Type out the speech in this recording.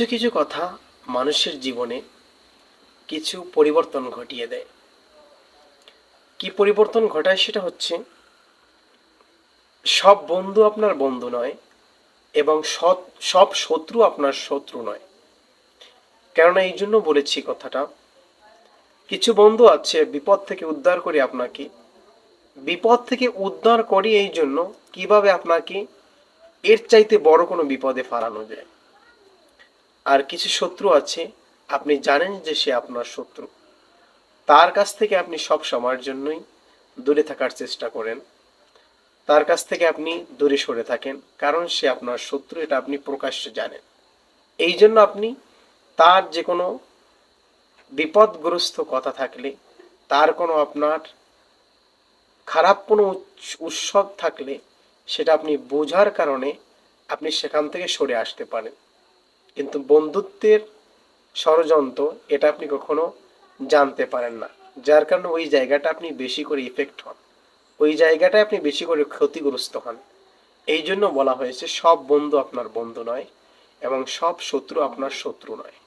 কিছু কিছু কথা মানুষের জীবনে কিছু পরিবর্তন ঘটিয়ে দেয়। কি পরিবর্তন ঘটায় সেটা হচ্ছে, সব বন্ধু আপনার বন্ধু নয় এবং সৎ, সব শত্রু আপনার শত্রু নয়। কেননা এই জন্য বলেছি কথাটা, কিছু বন্ধু আছে বিপদ থেকে উদ্ধার করে আপনাকে, বিপদ থেকে উদ্ধার করি এই জন্য কীভাবে আপনাকে এর চাইতে বড় কোনো বিপদে ফারানো যায়। আর কিছু শত্রু আছে, আপনি জানেন যে সে আপনার শত্রু। তার কাছ থেকে আপনি সব সময়ের জন্যই দূরে থাকার চেষ্টা করেন। তার কাছ থেকে আপনি দূরে সরে থাকেন, কারণ সে আপনার শত্রু, এটা আপনি প্রকাশ্যে জানেন। এই জন্য আপনি তার যে কোনো বিপদগ্রস্ত কথা থাকলে, তার কোনো আপনার খারাপ কোনো উৎস- উৎসব থাকলে, সেটা আপনি বোঝার কারণে আপনি সেখান থেকে সরে আসতে পারেন। কিন্তু বন্ধুত্বের ষড়যন্ত্র এটা আপনি কখনো জানতে পারেন না। যার কারণে ওই জায়গাটা আপনি বেশি করে ইফেক্ট হন। ওই জায়গাটায় আপনি বেশি করে ক্ষতিগ্রস্ত হন। এই জন্য বলা হয়েছে, সব বন্ধু আপনার বন্ধু নয় এবং সব শত্রু আপনার শত্রু নয়।